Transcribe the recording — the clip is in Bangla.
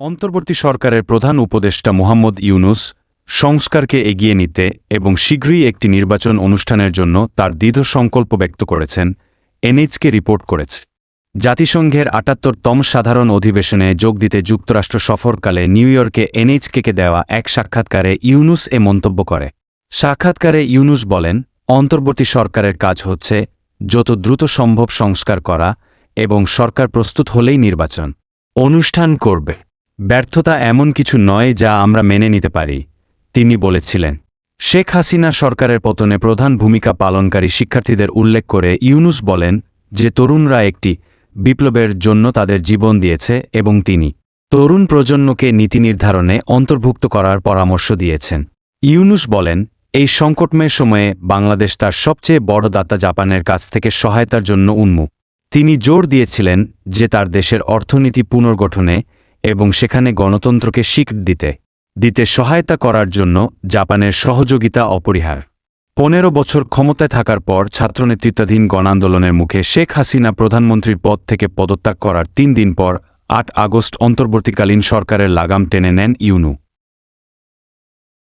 অন্তর্বর্তী সরকারের প্রধান উপদেষ্টা মোহাম্মদ ইউনুস সংস্কারকে এগিয়ে নিতে এবং শীঘ্রই একটি নির্বাচন অনুষ্ঠানের জন্য তার দৃঢ় সংকল্প ব্যক্ত করেছেন, এনএইচকে রিপোর্ট করেছে। জাতিসংঘের আটাত্তরতম সাধারণ অধিবেশনে যোগ দিতে যুক্তরাষ্ট্র সফরকালে নিউ ইয়র্কে এনএইচকে দেওয়া এক সাক্ষাৎকারে ইউনুস এ মন্তব্য করে। সাক্ষাৎকারে ইউনুস বলেন, অন্তর্বর্তী সরকারের কাজ হচ্ছে যত দ্রুত সম্ভব সংস্কার করা এবং সরকার প্রস্তুত হলেই নির্বাচন। অনুষ্ঠান করবে। ব্যর্থতা এমন কিছু নয় যা আমরা মেনে নিতে পারি, তিনি বলেছিলেন। শেখ হাসিনা সরকারের পতনে প্রধান ভূমিকা পালনকারী শিক্ষার্থীদের উল্লেখ করে ইউনুস বলেন যে তরুণরা একটি বিপ্লবের জন্য তাদের জীবন দিয়েছে এবং তিনি তরুণ প্রজন্মকে নীতি নির্ধারণে অন্তর্ভুক্ত করার পরামর্শ দিয়েছেন। ইউনুস বলেন, এই সংকটময় সময়ে বাংলাদেশ তার সবচেয়ে বড় দাতা জাপানের কাছ থেকে সহায়তার জন্য উন্মুখ তিনি জোর দিয়েছিলেন যে তার দেশের অর্থনীতি পুনর্গঠনে এবং সেখানে গণতন্ত্রকে স্বীকৃতি দিতে দিতে সহায়তা করার জন্য জাপানের সহযোগিতা অপরিহার। পনেরো বছর ক্ষমতায় থাকার পর ছাত্রনেতৃত্বাধীন গণান্দোলনের মুখে শেখ হাসিনা প্রধানমন্ত্রীর পদ থেকে পদত্যাগ করার তিন দিন পর আট আগস্ট অন্তর্বর্তীকালীন সরকারের লাগাম টেনে নেন ইউনু।